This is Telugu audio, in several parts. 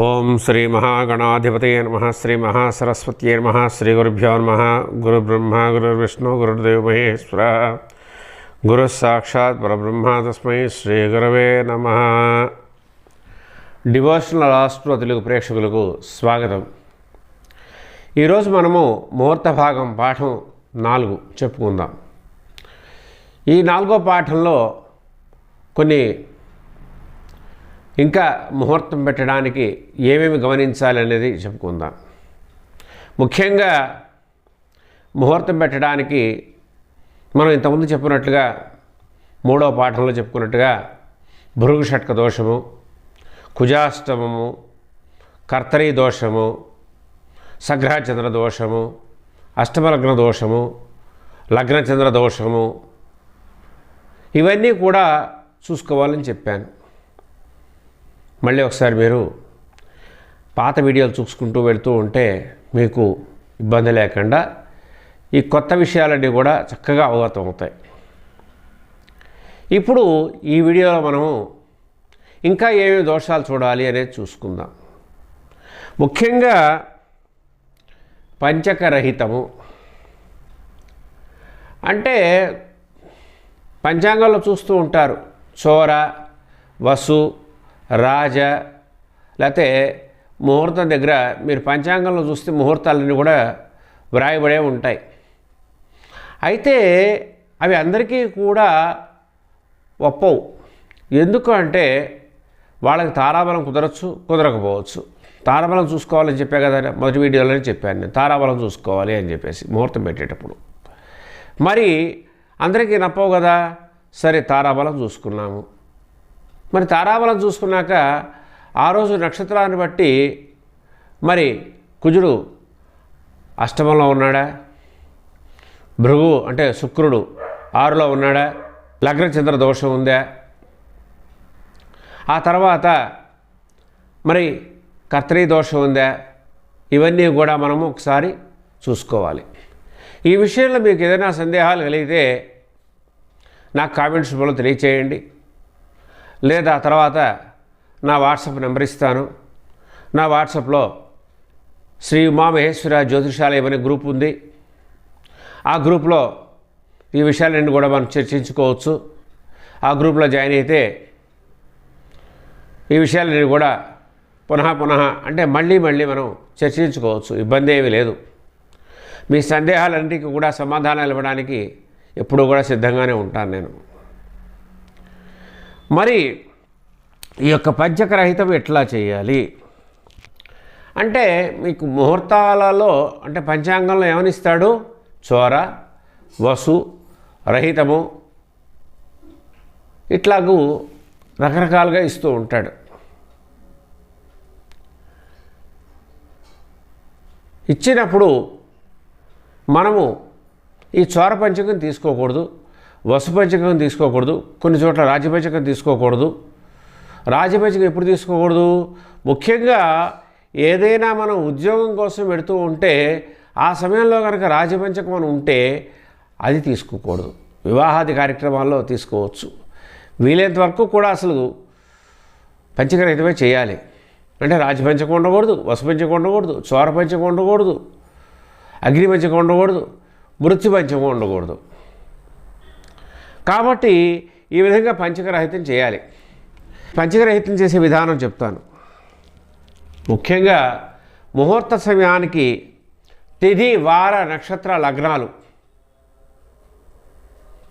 ఓం శ్రీ మహాగణాధిపతయ నమ శ్రీ మహాసరస్వత్యై నమ శ్రీ గురుభ్యో నమ గురు బ్రహ్మ విష్ణు గురుదేవ మహేశ్వర గురు సాక్షాత్ పరబ్రహ్మ తస్మై శ్రీ గురవే నమ. డివోషనల్ రాష్ట్ర తెలుగు ప్రేక్షకులకు స్వాగతం. ఈరోజు మనము ముహూర్త భాగం పాఠం నాలుగు చెప్పుకుందాం. ఈ నాలుగో పాఠంలో కొన్ని ఇంకా ముహూర్తం పెట్టడానికి ఏమేమి గమనించాలి అనేది చెప్పుకుందాం. ముఖ్యంగా ముహూర్తం పెట్టడానికి మనం ఇంతకుముందు చెప్పినట్లుగా మూడో పాఠంలో చెప్పుకున్నట్టుగా భృగు షట్క దోషము కుజాష్టమము కర్తరీ దోషము సగ్రహచంద్ర దోషము అష్టమలగ్న దోషము లగ్నచంద్ర దోషము ఇవన్నీ కూడా చూసుకోవాలని చెప్పాను. మళ్ళీ ఒకసారి మీరు పాత వీడియోలు చూసుకుంటూ వెళ్తూ ఉంటే మీకు ఇబ్బంది లేకుండా ఈ కొత్త విషయాలన్నీ కూడా చక్కగా అవగతం అవుతాయి. ఇప్పుడు ఈ వీడియోలో మనము ఇంకా ఏమేమి దోషాలు చూడాలి అనేది చూసుకుందాం. ముఖ్యంగా పంచకరహితము. అంటే పంచాంగంలో చూస్తూ ఉంటారు. చోర వసు రాజ లేకపోతే ముహూర్తం దగ్గర మీరు పంచాంగంలో చూస్తే ముహూర్తాలన్నీ కూడా వ్రాయబడే ఉంటాయి. అయితే అవి అందరికీ కూడా ఒప్పవు. ఎందుకు అంటే వాళ్ళకి తారాబలం కుదరచ్చు కుదరకపోవచ్చు. తారాబలం చూసుకోవాలని చెప్పే కదా మొదటి వీడియోలోనే చెప్పాను నేను. తారాబలం చూసుకోవాలి అని చెప్పేసి ముహూర్తం పెట్టేటప్పుడు. మరి అందరికీ నప్పవు కదా? సరే తారాబలం చూసుకున్నాము. మరి తారాబలం చూసుకున్నాక ఆ రోజు నక్షత్రాన్ని బట్టి మరి కుజుడు అష్టమంలో ఉన్నాడా? భృగు అంటే శుక్రుడు ఆరులో ఉన్నాడా? లగ్నచంద్ర దోషం ఉందా? ఆ తర్వాత మరి కర్తరీ దోషం ఉందా? ఇవన్నీ కూడా మనము ఒకసారి చూసుకోవాలి. ఈ విషయంలో మీకు ఏదైనా సందేహాలు కలిగితే నాకు కామెంట్స్ రూపంలో తెలియచేయండి. లేదా తర్వాత నా వాట్సాప్ నెంబర్ ఇస్తాను. నా వాట్సాప్లో శ్రీ ఉమామహేశ్వర జ్యోతిషాలయం అనే గ్రూప్ ఉంది. ఆ గ్రూప్లో ఈ విషయాలన్నీ కూడా మనం చర్చించుకోవచ్చు. ఆ గ్రూప్లో జాయిన్ అయితే ఈ విషయాలన్నీ కూడా పునః పునః అంటే మళ్ళీ మళ్ళీ మనం చర్చించుకోవచ్చు. ఇబ్బంది ఏమీ లేదు. మీ సందేహాలన్నిటికీ కూడా సమాధానాలు ఇవ్వడానికి ఎప్పుడూ కూడా సిద్ధంగానే ఉంటాను నేను. మరి ఈ యొక్క పంచకరహితం ఎట్లా చేయాలి? అంటే మీకు ముహూర్తాలలో అంటే పంచాంగంలో ఏమనిస్తాడు? చోర వసు రహితము ఇట్లాగూ రకరకాలుగా ఇస్తూ ఉంటాడు. ఇచ్చినప్పుడు మనము ఈ చోర పంచకం తీసుకోకూడదు. వసుపంచకం తీసుకోకూడదు. కొన్ని చోట్ల రాజపంచకం తీసుకోకూడదు. రాజపంచకం ఎప్పుడు తీసుకోకూడదు? ముఖ్యంగా ఏదైనా మనం ఉద్యోగం కోసం పెడుతూ ఉంటే ఆ సమయంలో కనుక రాజపంచకం అని ఉంటే అది తీసుకోకూడదు. వివాహాది కార్యక్రమాల్లో తీసుకోవచ్చు. వీలైనంత వరకు కూడా అసలు పంచకరహితమే చేయాలి. అంటే రాజపంచకం ఉండకూడదు వసుపంచకం ఉండకూడదు చోర పంచకం ఉండకూడదు అగ్ని పంచకం ఉండకూడదు మృత్యు పంచకం ఉండకూడదు. కాబట్టి ఈ విధంగా పంచకరహితం చేయాలి. పంచకరహితం చేసే విధానం చెప్తాను. ముఖ్యంగా ముహూర్త సమయానికి తిథి వార నక్షత్ర లగ్నాలు.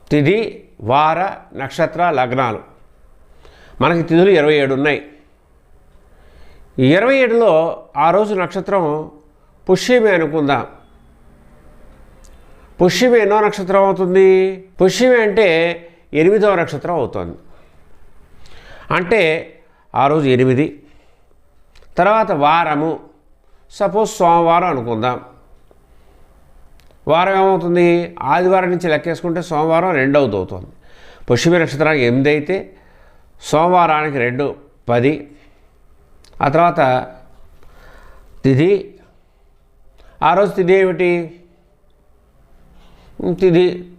తిథి వార నక్షత్ర లగ్నాలు. మనకి తిథులు ఇరవై ఏడు ఉన్నాయి. ఇరవై ఏడులో ఆ రోజు నక్షత్రం పుష్యమే అనుకుందాం. పుష్యమి ఎన్నో నక్షత్రం అవుతుంది? పుష్యమి అంటే ఎనిమిదవ నక్షత్రం అవుతుంది. అంటే ఆ రోజు ఎనిమిది తర్వాత వారము. సపోజ్ సోమవారం అనుకుందాం. వారం ఏమవుతుంది? ఆదివారం నుంచి లెక్కేసుకుంటే సోమవారం రెండవది అవుతుంది. పుష్యమి నక్షత్రానికి ఎనిమిది అయితే సోమవారానికి రెండు పది. ఆ తర్వాత తిథి. ఆ రోజు తిథి ఏమిటి? ఇది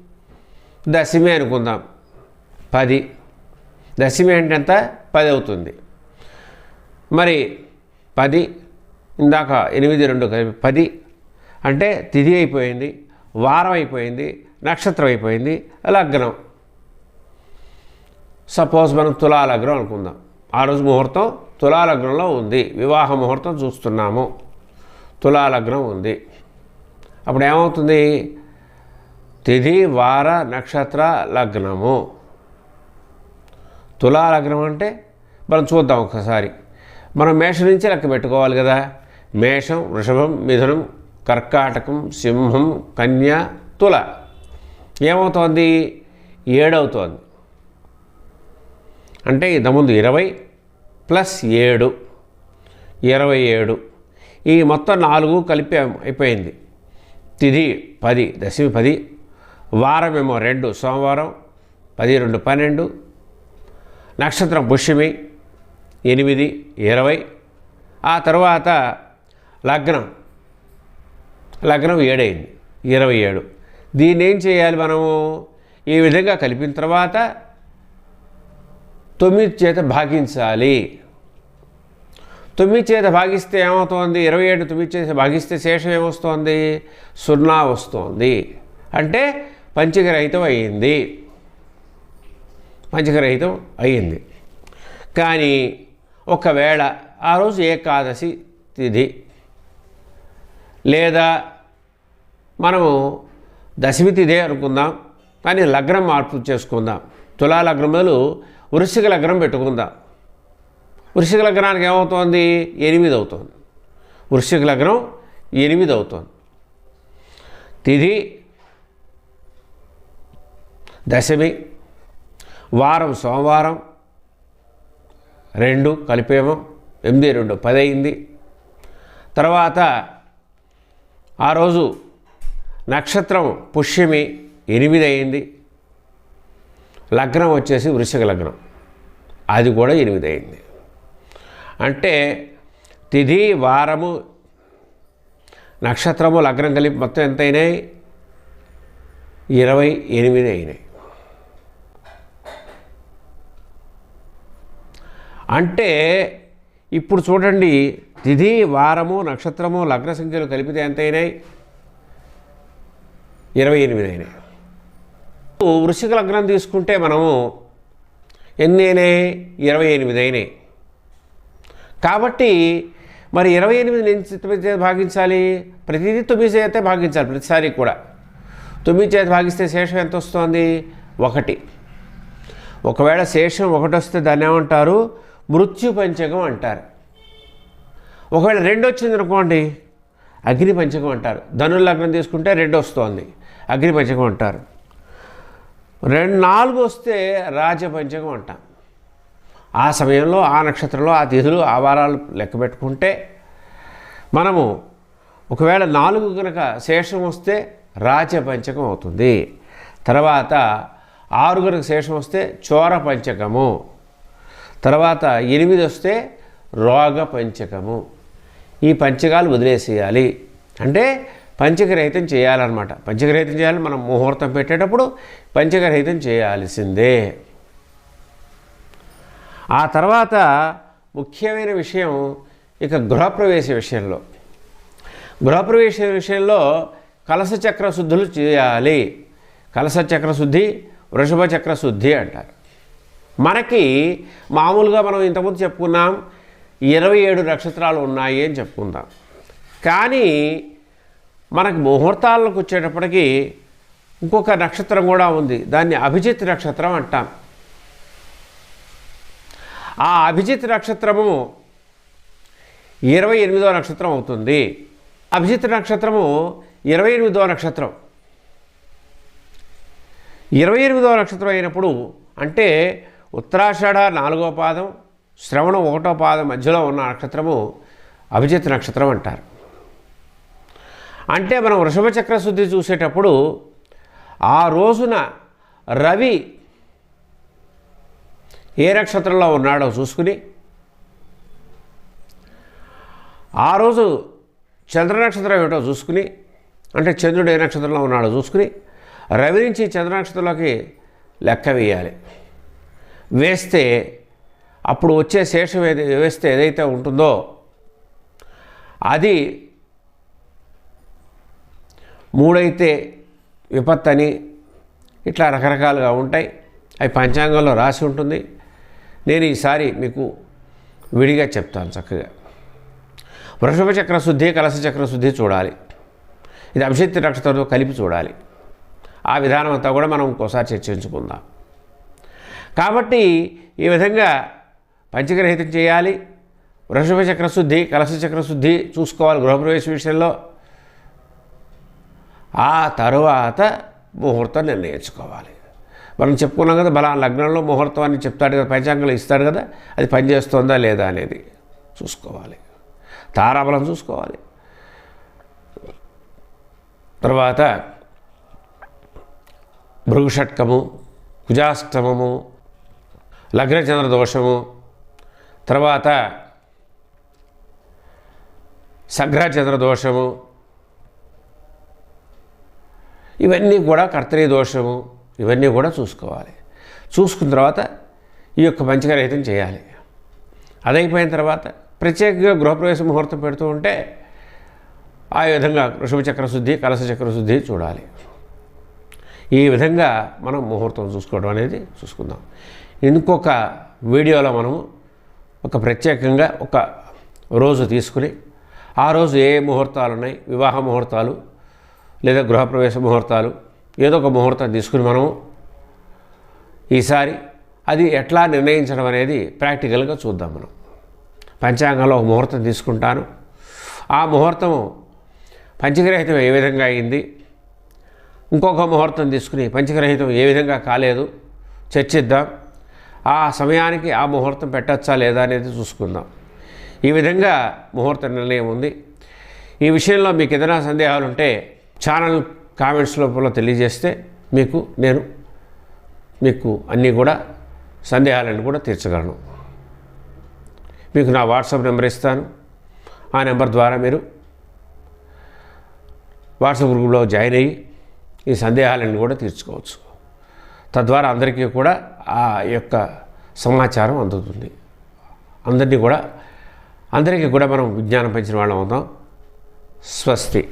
దశమి అనుకుందాం. పది. దశమి అంటే ఎంత? పది అవుతుంది. మరి పది ఇందాక ఎనిమిది రెండు కలిపి పది అంటే తిథి అయిపోయింది వారం అయిపోయింది నక్షత్రం అయిపోయింది లగ్నం. సపోజ్ మనం తులా లగ్నం అనుకుందాం. ఆ రోజు ముహూర్తం తులా లగ్నంలో ఉంది. వివాహ ముహూర్తం చూస్తున్నాము. తులా లగ్నం ఉంది. అప్పుడు ఏమవుతుంది? తిథి వార నక్షత్ర లగ్నము. తులా లగ్నం అంటే మనం చూద్దాం ఒకసారి. మనం మేషం నుంచి లెక్క పెట్టుకోవాలి కదా. మేషం వృషభం మిథునం కర్కాటకం సింహం కన్య తుల. ఏమవుతోంది? ఏడవుతోంది. అంటే ఇంతకుముందు ఇరవై ప్లస్ ఏడు. ఇరవై ఏడు. ఈ మొత్తం నాలుగు కలిపి అయిపోయింది. తిది పది దశమి పది వారమేమో రెండు సోమవారం పది రెండు పన్నెండు. నక్షత్రం పుష్యమి ఎనిమిది ఇరవై. ఆ తర్వాత లగ్నం. లగ్నం ఏడైంది ఇరవై ఏడు. దీన్ని ఏం చేయాలి మనము? ఈ విధంగా కలిపిన తర్వాత తొమ్మిది చేత భాగించాలి. తొమ్మిది చేత భాగిస్తే ఏమవుతోంది? ఇరవై ఏడు తొమ్మిది చేత భాగిస్తే శేషం ఏమొస్తోంది? సున్నా వస్తోంది. అంటే పంచకరహితం అయ్యింది. పంచకరహితం అయ్యింది. కానీ ఒకవేళ ఆ రోజు ఏకాదశి తిథి లేదా మనము దశమి తిథి అనుకుందాం కానీ లగ్నం మార్పు చేసుకుందాం. తులా లగ్నం బదులు వృశ్చిక లగ్నం పెట్టుకుందాం. వృశ్చిక లగ్నానికి ఏమవుతోంది? ఎనిమిది అవుతుంది. వృశ్చిక లగ్నం ఎనిమిది అవుతుంది. తిథి దశమి వారం సోమవారం రెండు కలిపేమో ఎనిమిది రెండు పది అయింది. తర్వాత ఆ రోజు నక్షత్రం పుష్యమి ఎనిమిది అయింది. లగ్నం వచ్చేసి వృశ్చిక లగ్నం. అది కూడా ఎనిమిది అయింది. అంటే తిథి వారము నక్షత్రము లగ్నం కలిపి మొత్తం ఎంత అయినాయి? ఇరవై ఎనిమిది అయినాయి. అంటే ఇప్పుడు చూడండి తిథి వారము నక్షత్రము లగ్న సంఖ్యలు కలిపితే ఎంత అయినాయి? ఇరవై ఎనిమిది అయినాయి. వృషిక లగ్నం తీసుకుంటే మనము ఎన్ని అయినాయి? ఇరవై ఎనిమిది అయినాయి. కాబట్టి మరి ఇరవై ఎనిమిది నుంచి తొమ్మిది చేత భాగించాలి? ప్రతిదీ తొమ్మిది చేతే భాగించాలి ప్రతిసారి కూడా. తొమ్మిది చేత భాగిస్తే శేషం ఎంత వస్తుంది? ఒకటి. ఒకవేళ శేషం ఒకటి వస్తే దాన్ని ఏమంటారు? మృత్యు పంచకం అంటారు. ఒకవేళ రెండు వచ్చింది అనుకోండి అగ్ని పంచకం అంటారు. ధనుల లగ్నం తీసుకుంటే రెండు వస్తుంది అగ్ని పంచకం అంటారు. రెండు నాలుగు వస్తే రాజపంచకం అంటాం. ఆ సమయంలో ఆ నక్షత్రంలో ఆ తిథులు ఆ వారాలు లెక్క పెట్టుకుంటే మనము ఒకవేళ నాలుగు కనుక శేషం వస్తే రాజపంచకం అవుతుంది. తర్వాత ఆరు కనుక శేషం వస్తే చోర పంచకము. తర్వాత ఎనిమిది వస్తే రోగ పంచకము. ఈ పంచకాలు వదిలేసేయాలి. అంటే పంచకరహితం చేయాలన్నమాట. పంచకరహితం చేయాలి మనం ముహూర్తం పెట్టేటప్పుడు పంచకరహితం చేయాల్సిందే. ఆ తర్వాత ముఖ్యమైన విషయం ఇక గృహప్రవేశ విషయంలో. గృహప్రవేశ విషయంలో కలస చక్ర శుద్ధులు చేయాలి. కలస చక్ర శుద్ధి వృషభ చక్ర శుద్ధి అంటారు. మనకి మామూలుగా మనం ఇంతకుముందు చెప్పుకున్నాం ఇరవై ఏడు నక్షత్రాలు ఉన్నాయి అని చెప్పుకుందాం. కానీ మనకు ముహూర్తాలకు వచ్చేటప్పటికి ఇంకొక నక్షత్రం కూడా ఉంది దాన్ని అభిజిత్ నక్షత్రం అంటాం. ఆ అభిజిత్ నక్షత్రము ఇరవై ఎనిమిదో నక్షత్రం అవుతుంది. అభిజిత్ నక్షత్రము ఇరవై ఎనిమిదో నక్షత్రం. ఇరవై ఎనిమిదో నక్షత్రం అయినప్పుడు అంటే ఉత్తరాషాఢ నాలుగో పాదం శ్రవణం ఒకటో పాదం మధ్యలో ఉన్న నక్షత్రము అభిజిత్ నక్షత్రం అంటారు. అంటే మనం వృషభ చక్ర శుద్ధి చూసేటప్పుడు ఆ రోజున రవి ఏ నక్షత్రంలో ఉన్నాడో చూసుకుని ఆ రోజు చంద్ర నక్షత్రం ఏమిటో చూసుకుని అంటే చంద్రుడు ఏ నక్షత్రంలో ఉన్నాడో చూసుకుని రవి నుంచి చంద్ర నక్షత్రంలోకి లెక్క వేయాలి. వేస్తే అప్పుడు వచ్చే శేషం ఏది వేస్తే ఏదైతే ఉంటుందో అది మూడైతే విపత్తు అని ఇట్లా రకరకాలుగా ఉంటాయి. అవి పంచాంగంలో రాసి ఉంటుంది. నేను ఈసారి మీకు విడిగా చెప్తాను చక్కగా. వృషభ చక్ర శుద్ధి కలస చక్ర శుద్ధి చూడాలి. ఇది అభిషేక్తి నక్షత్రంతో కలిపి చూడాలి. ఆ విధానం అంతా కూడా మనం ఇంకోసారి చర్చించుకుందాం. కాబట్టి ఈ విధంగా పంచగ్రహితం చేయాలి. వృషభ చక్రశుద్ధి కలశ చక్రశుద్ధి చూసుకోవాలి గృహప్రవేశ విషయంలో. ఆ తరువాత ముహూర్తం నిర్ణయించుకోవాలి. మనం చెప్పుకున్నాం కదా బలా లగ్నంలో ముహూర్తం అని చెప్తాడు కదా పంచాంగంలో ఇస్తాడు కదా అది పనిచేస్తుందా లేదా అనేది చూసుకోవాలి. తారాబలం చూసుకోవాలి. తర్వాత భృగుషట్కము కుజాష్టమము లగ్నచంద్ర దోషము. తర్వాత సగ్రచంద్ర దోషము. ఇవన్నీ కూడా కర్తరీ దోషము. ఇవన్నీ కూడా చూసుకోవాలి. చూసుకున్న తర్వాత ఈ యొక్క పంచకరహితం చేయాలి. అదైపోయిన తర్వాత ప్రత్యేకంగా గృహప్రవేశ ముహూర్తం పెడుతూ ఉంటే ఆ విధంగా వృషభ చక్రశుద్ధి కలశ చక్రశుద్ధి చూడాలి. ఈ విధంగా మనం ముహూర్తం చూసుకోవడం అనేది చూసుకుందాం. ఇంకొక వీడియోలో మనము ఒక ప్రత్యేకంగా ఒక రోజు తీసుకుని ఆ రోజు ఏ ముహూర్తాలు ఉన్నాయి వివాహ ముహూర్తాలు లేదా గృహప్రవేశ ముహూర్తాలు ఏదో ఒక ముహూర్తం తీసుకుని మనము ఈసారి అది ఎట్లా నిర్ణయించడం అనేది ప్రాక్టికల్గా చూద్దాం మనం. పంచాంగంలో ఒక ముహూర్తం తీసుకుంటాను. ఆ ముహూర్తము పంచగ్రహితం ఏ విధంగా అయింది ఇంకొక ముహూర్తం తీసుకుని పంచగ్రహీతం ఏ విధంగా కాలేదు. చర్చిద్దాం. ఆ సమయానికి ఆ ముహూర్తం పెట్టచ్చా లేదా అనేది చూసుకుందాం. ఈ విధంగా ముహూర్త నిర్ణయం ఉంది. ఈ విషయంలో మీకు ఏదైనా సందేహాలు ఉంటే ఛానల్ కామెంట్స్ లోపల తెలియజేస్తే మీకు నేను మీకు అన్నీ కూడా సందేహాలను కూడా తీర్చగలను. మీకు నా వాట్సాప్ నెంబర్ ఇస్తాను. ఆ నెంబర్ ద్వారా మీరు వాట్సాప్ గ్రూప్లో జాయిన్ అయ్యి ఈ సందేహాలను కూడా తీర్చుకోవచ్చు. తద్వారా అందరికీ కూడా ఆ యొక్క సమాచారం అందుతుంది. అందరినీ కూడా అందరికీ కూడా మనం విజ్ఞానం పెంచిన వాళ్ళం అవుతాం. స్వస్తి.